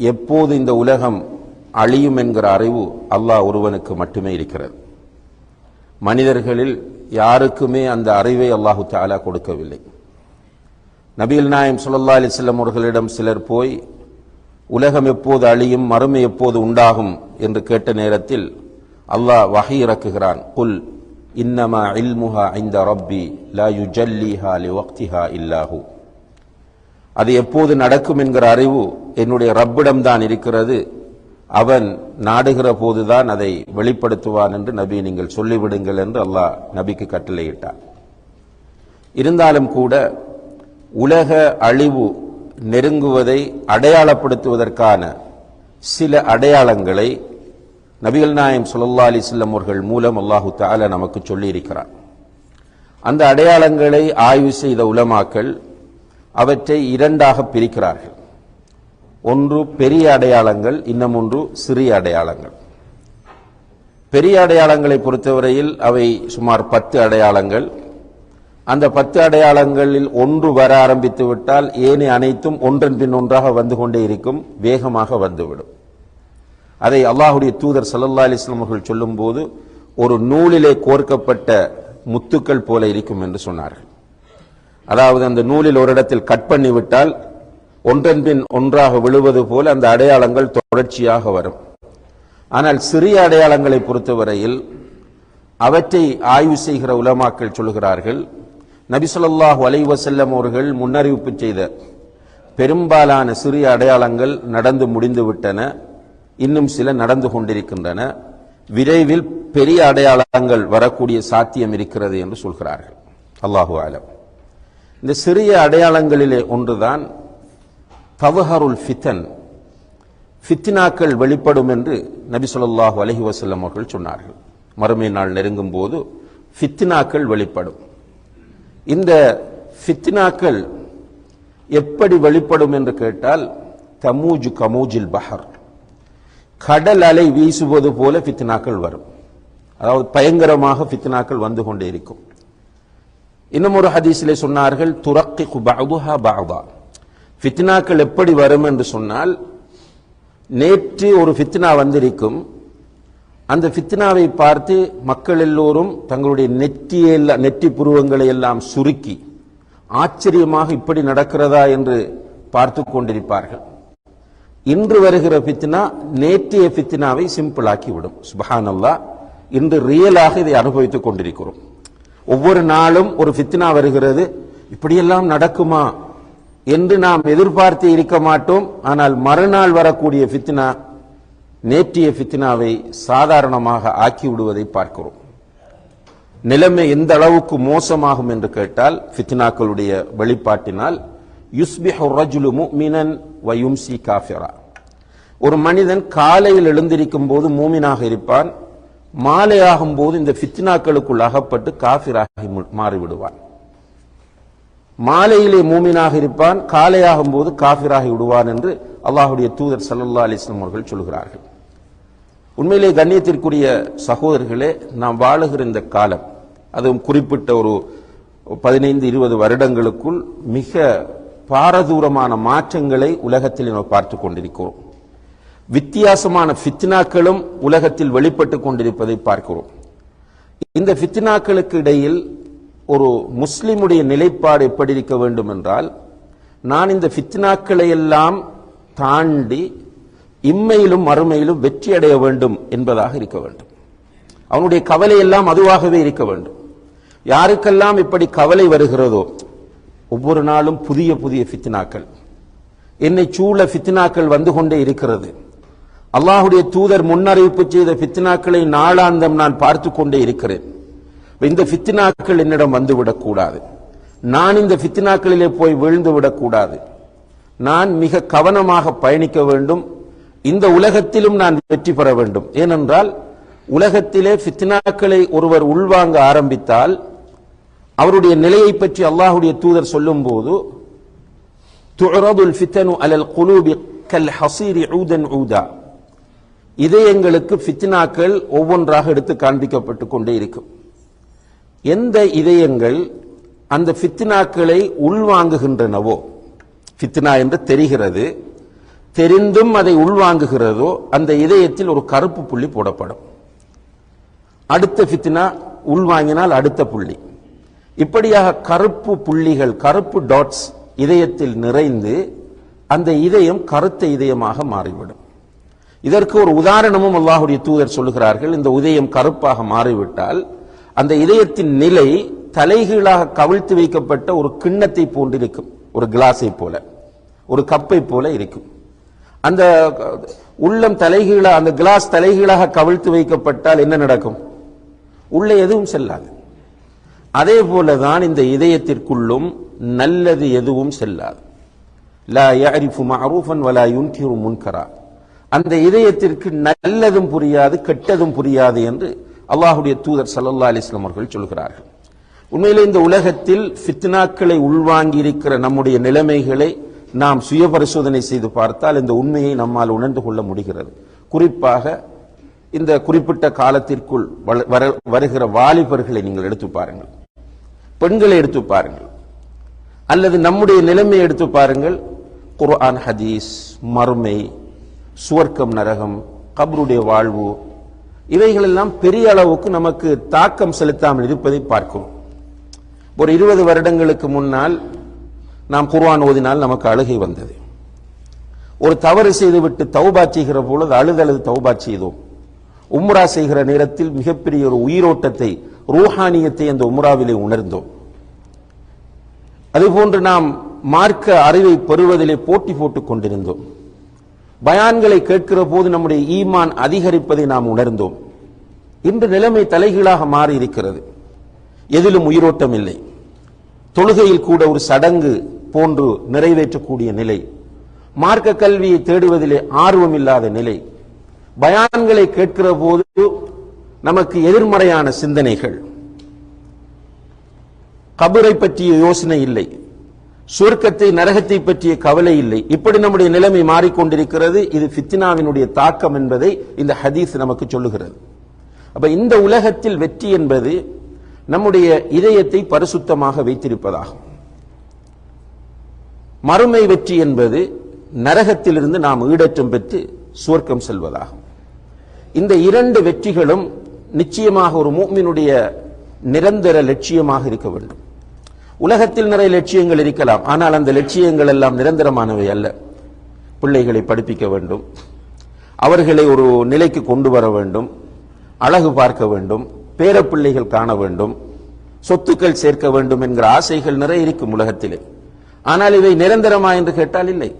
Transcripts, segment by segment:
எப்போது இந்த உலகம் அழியும் என்கிற அறிவு அல்லாஹ் ஒருவனுக்கு மட்டுமே இருக்கிறது. மனிதர்களில் யாருக்குமே அந்த அறிவை அல்லாஹு தாலா கொடுக்கவில்லை. நபிகள் நாயம் சுல்லா அலிஸ்லம் அவர்களிடம் சிலர் போய் உலகம் எப்போது அழியும் மறுமை எப்போது உண்டாகும்? என்று கேட்ட நேரத்தில் அல்லாஹ் வகை இறக்குகிறான். குல் இன்னமா இல்முஹா இந்த ரப்பி லா யுஜல்லிஹா லி வக்திஹா இல்லாஹு. அது எப்போது நடக்கும் என்கிற அறிவு என்னுடைய ரப்பிடம்தான் இருக்கிறது. அவன் நாடுகிற போதுதான் அதை வெளிப்படுத்துவான் என்று நபி நீங்கள் சொல்லிவிடுங்கள் என்று அல்லாஹ் நபிக்கு கட்டளையிட்டார் இருந்தாலும் கூட உலக அழிவு நெருங்குவதை அடையாளப்படுத்துவதற்கான சில அடையாளங்களை நபிகள் நாயம் சுல்லா அலிஸ்லம் அவர்கள் மூலம் அல்லாஹு தால நமக்கு சொல்லியிருக்கிறார். அந்த அடையாளங்களை ஆய்வு செய்த உலமாக்கள் அவற்றை இரண்டாக பிரிக்கிறார்கள். ஒன்று பெரிய அடையாளங்கள் இன்னும் ஒன்று சிறிய அடையாளங்கள். பெரிய அடையாளங்களை பொறுத்தவரையில் அவை சுமார் பத்து அடையாளங்கள். அந்த பத்து அடையாளங்களில் ஒன்று வர ஆரம்பித்து விட்டால் ஏனி அனைத்தும் ஒன்றன் பின் ஒன்றாக வந்து கொண்டே இருக்கும் வேகமாக வந்துவிடும். அதை அல்லாஹுடைய தூதர் சல்லல்லா அலிஸ்லாம் அவர்கள் சொல்லும்போது ஒரு நூலிலே கோர்க்கப்பட்ட முத்துக்கள் போல இருக்கும் என்று சொன்னார்கள். அதாவது அந்த நூலில் ஒரு இடத்தில் கட் பண்ணிவிட்டால் ஒன்றன்பின் ஒன்றாக விழுவது போல் அந்த அடையாளங்கள் தொடர்ச்சியாக வரும். ஆனால் சிறிய அடையாளங்களை பொறுத்தவரையில் அவற்றை ஆய்வு செய்கிற உலமாக்கள் சொல்கிறார்கள் நபிசல்லாஹு அலைவசல்லம் அவர்கள் முன்னறிவிப்பு செய்த பெரும்பாலான சிறிய அடையாளங்கள் நடந்து முடிந்துவிட்டன இன்னும் சில நடந்து கொண்டிருக்கின்றன விரைவில் பெரிய அடையாளங்கள் வரக்கூடிய சாத்தியம் இருக்கிறது என்று சொல்கிறார்கள். அல்லாஹு ஆலம் இந்த சிறிய அடையாளங்களிலே ஒன்றுதான் தவஹருல் ஃபித்தன் ஃபித்னாக்கள் வெளிப்படும் என்று நபி சொல்லாஹு அலஹி வசல்லம் அவர்கள் சொன்னார்கள். மறுமை நாள் நெருங்கும் போது ஃபித்னாக்கள் வெளிப்படும். இந்த ஃபித்னாக்கள் எப்படி வெளிப்படும் என்று கேட்டால் தமூஜு கமூஜில் பஹர் கடல் அலை வீசுவது போல ஃபித்னாக்கள் வரும். அதாவது பயங்கரமாக ஃபித்னாக்கள் வந்து கொண்டே இருக்கும். இன்னும் ஒரு ஹதீஸிலே சொன்னார்கள் துரக்கி பஅதுஹா பாபா ஃபித்னாக்கள் எப்படி வரும் என்று சொன்னால் நேற்று ஒரு ஃபித்னா வந்திருக்கும். அந்த ஃபித்னாவை பார்த்து மக்கள் எல்லோரும் தங்களுடைய நெற்றியை நெற்றி புருவங்களை எல்லாம் சுருக்கி ஆச்சரியமாக இப்படி நடக்கிறதா என்று பார்த்து கொண்டிருப்பார்கள். இன்று வருகிற ஃபித்னா நேற்றைய ஃபித்னாவை சிம்பிளாக்கி விடும். சுபஹானல்லா இன்று ரியலாக இதை அனுபவித்துக் கொண்டிருக்கிறோம். ஒவ்வொரு நாளும் ஒரு ஃபித்னா வருகிறது. இப்படியெல்லாம் நடக்குமா? என்று நாம் எதிர்பார்த்து இருக்க மாட்டோம். ஆனால் மறுநாள் வரக்கூடிய ஃபித்னா நேற்றைய ஃபித்னாவை சாதாரணமாக ஆக்கி விடுவதை பார்க்கிறோம். நிலைமை எந்த அளவுக்கு மோசமாகும் என்று கேட்டால் ஃபித்னாக்களுடைய வெளிப்பாட்டினால் யுஸ்பிஹு ரஜுலு முஃமினன் வயும்சி யும்சி காஃபிரா. ஒரு மனிதன் காலையில் எழுந்திருக்கும் போது மூமினாக இருப்பான். மாலையாகும் போது இந்த ஃபித்னாக்களுக்குள் அகப்பட்டு காஃபிராகி மாறிவிடுவான். மாலையிலே மூமினாக இருப்பான் காலையாகும் போது காஃபிராகி விடுவான் என்று அல்லாஹுடைய தூதர் சல்லல்லா அலிஸ்லாம் அவர்கள் சொல்கிறார்கள். உண்மையிலே கண்ணியத்திற்குரிய சகோதரர்களே நாம் வாழுகிற இந்த காலம் அதுவும் குறிப்பிட்ட ஒரு பதினைந்து இருபது வருடங்களுக்குள் மிக பாரதூரமான மாற்றங்களை உலகத்தில் நாம் பார்த்து கொண்டிருக்கிறோம். வித்தியாசமான ஃபித்னாக்களும் உலகத்தில் வெளிப்பட்டு கொண்டிருப்பதை பார்க்கிறோம். இந்த ஃபித்னாக்களுக்கு இடையில் ஒரு முஸ்லிமுடைய நிலைப்பாடு எப்படி இருக்க வேண்டும் என்றால் நான் இந்த ஃபித்னாக்களை எல்லாம் தாண்டி இம்மையிலும் மறுமையிலும் வெற்றி அடைய வேண்டும் என்பதாக இருக்க வேண்டும். அவனுடைய கவலை எல்லாம் அதுவாகவே இருக்க வேண்டும். யாருக்கெல்லாம் இப்படி கவலை வருகிறதோ ஒவ்வொரு நாளும் புதிய புதிய ஃபித்னாக்கள். என்னை சூழ ஃபித்னாக்கள் வந்து கொண்டே இருக்கிறது. அல்லாஹுடைய தூதர் முன்னறிவிப்பு செய்த ஃபித்னாக்களை நாளாந்தம் நான் பார்த்து கொண்டே இருக்கிறேன். இந்த ஃபித்னாக்கள் என்னிடம் வந்துவிடக் கூடாது. நான் இந்த ஃபித்னாக்களிலே போய் விழுந்து விடக்கூடாது நான் மிக கவனமாக பயணிக்க வேண்டும். இந்த உலகத்திலும் நான் வெற்றி பெற வேண்டும். ஏனென்றால் உலகத்திலே ஃபித்னாக்களை ஒருவர் உள்வாங்க ஆரம்பித்தால் அவருடைய நிலையை பற்றி அல்லாஹுடைய தூதர் சொல்லும் போது துரதுல் ஃபித்தனு அலல் குலூபி கல் ஹசீரி ஊதன் ஊதா. இதயங்களுக்கு ஃபித்னாக்கள் ஒவ்வொன்றாக எடுத்து காண்பிக்கப்பட்டு கொண்டே இருக்கும். எந்த இதயங்கள் அந்த ஃபித்னாக்களை உள்வாங்குகின்றனவோ ஃபித்னா என்று தெரிகிறது தெரிந்தும் அதை உள்வாங்குகிறதோ அந்த இதயத்தில் ஒரு கருப்பு புள்ளி போடப்படும். அடுத்த ஃபித்னா உள்வாங்கினால் அடுத்த புள்ளி. இப்படியாக கருப்பு புள்ளிகள் கருப்பு டாட்ஸ் இதயத்தில் நிறைந்து அந்த இதயம் கருத்த இதயமாக மாறிவிடும். இதற்கு ஒரு உதாரணமும் அல்லாஹுடைய தூதர் சொல்லுகிறார்கள். இந்த உதயம் கருப்பாக மாறிவிட்டால் அந்த இதயத்தின் நிலை தலைகீழாக கவிழ்த்து வைக்கப்பட்ட ஒரு கிண்ணத்தை போன்றிருக்கும். ஒரு கிளாஸை போல. ஒரு கப்பை போல இருக்கும். அந்த உள்ளம் தலைகீழாக அந்த கிளாஸ் தலைகீழாக கவிழ்த்து வைக்கப்பட்டால் என்ன நடக்கும்? உள்ளே எதுவும் செல்லாது. அதே போலதான் இந்த இதயத்திற்குள்ளும் நல்லது எதுவும் செல்லாது. லா யாரிஃபு மஅரூஃபன் வலா யுன்கிரு முன்கரா. அந்த இதயத்திற்கு நல்லதும் புரியாது கெட்டதும் புரியாது என்று அல்லாஹுடைய தூதர் ஸல்லல்லாஹு அலிஸ்லாம் அவர்கள் சொல்கிறார்கள். உண்மையிலே இந்த உலகத்தில் ஃபித்னாக்களை உள்வாங்கி இருக்கிற நம்முடைய நிலைமைகளை நாம் சுய பரிசோதனை செய்து பார்த்தால் இந்த உண்மையை நம்மால் உணர்ந்து கொள்ள முடிகிறது. குறிப்பாக இந்த குறிப்பிட்ட காலத்திற்குள் வள- வர- வருகிற வாலிபர்களை நீங்கள் எடுத்து பாருங்கள். பெண்களை எடுத்து பாருங்கள். அல்லது நம்முடைய நிலைமையை எடுத்து பாருங்கள். குர்ஆன் ஹதீஸ் மறுமை சுவர்க்கம் நரகம் கபருடைய வாழ்வு இவைகளெல்லாம் பெரிய அளவுக்கு நமக்கு தாக்கம் செலுத்தாமல் இருப்பதை பார்க்கிறோம் ஒரு இருபது வருடங்களுக்கு முன்னால் நாம் குர்வான் ஓதினால் நமக்கு அழுகை வந்தது. ஒரு தவறு செய்துவிட்டு தௌபா செய்கிற பொழுது அழுதழுது தௌபா செய்தோம். உம்ரா செய்கிற நேரத்தில் மிகப்பெரிய ஒரு உயிரோட்டத்தை ரூஹானியத்தை அந்த உம்ராவிலே உணர்ந்தோம். அதுபோன்று நாம் மார்க்க அறிவை பெறுவதிலே போட்டி போட்டுக் கொண்டிருந்தோம். பயான்களை கேட்கிற போது நம்முடைய ஈமான் அதிகரிப்பதை நாம் உணர்ந்தோம். இன்று நிலைமை தலைகீழாக மாறி இருக்கிறது எதிலும் உயிரோட்டம் இல்லை. தொழுகையில் கூட ஒரு சடங்கு போன்று நிறைவேற்றக்கூடிய நிலை. மார்க்க கல்வியை தேடுவதிலே ஆர்வம் இல்லாத நிலை. பயான்களை கேட்கிற போது நமக்கு எதிர்மறையான சிந்தனைகள். கபரை பற்றிய யோசனை இல்லை. சுவர்க்கத்தை நரகத்தை பற்றிய கவலை இல்லை. இப்படி நம்முடைய நிலைமை மாறிக்கொண்டிருக்கிறது. இது ஃபித்னாவினுடைய தாக்கம் என்பதை இந்த ஹதீஸ் நமக்கு சொல்லுகிறது. அப்ப இந்த உலகத்தில் வெற்றி என்பது நம்முடைய இதயத்தை பரிசுத்தமாக வைத்திருப்பதாகும். மறுமை வெற்றி என்பது நரகத்திலிருந்து நாம் ஈடற்றம் பெற்று சுவர்க்கம் செல்வதாகும். இந்த இரண்டு வெற்றிகளும் நிச்சயமாக ஒரு மூமினுடைய நிரந்தர லட்சியமாக இருக்க வேண்டும். உலகத்தில் நிறைய லட்சியங்கள் இருக்கலாம். ஆனால் அந்த லட்சியங்கள் எல்லாம் நிரந்தரமானவை அல்ல. பிள்ளைகளை படிப்பிக்க வேண்டும். அவர்களை ஒரு நிலைக்கு கொண்டு வர வேண்டும். அழகு பார்க்க வேண்டும். பேரப்பிள்ளைகள் காண வேண்டும். சொத்துக்கள் சேர்க்க வேண்டும் என்கிற ஆசைகள் நிறைய இருக்கும் உலகத்திலே. ஆனால் இவை நிரந்தரமா என்று கேட்டால் இல்லை.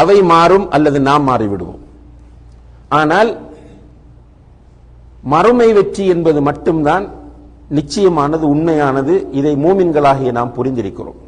அவை மாறும் அல்லது நாம் மாறிவிடுவோம். ஆனால் மறுமை வெற்றி என்பது மட்டும்தான் நிச்சயமானது உண்மையானது இதை மூமின்களாகிய நாம் புரிந்திருக்கிறோம்.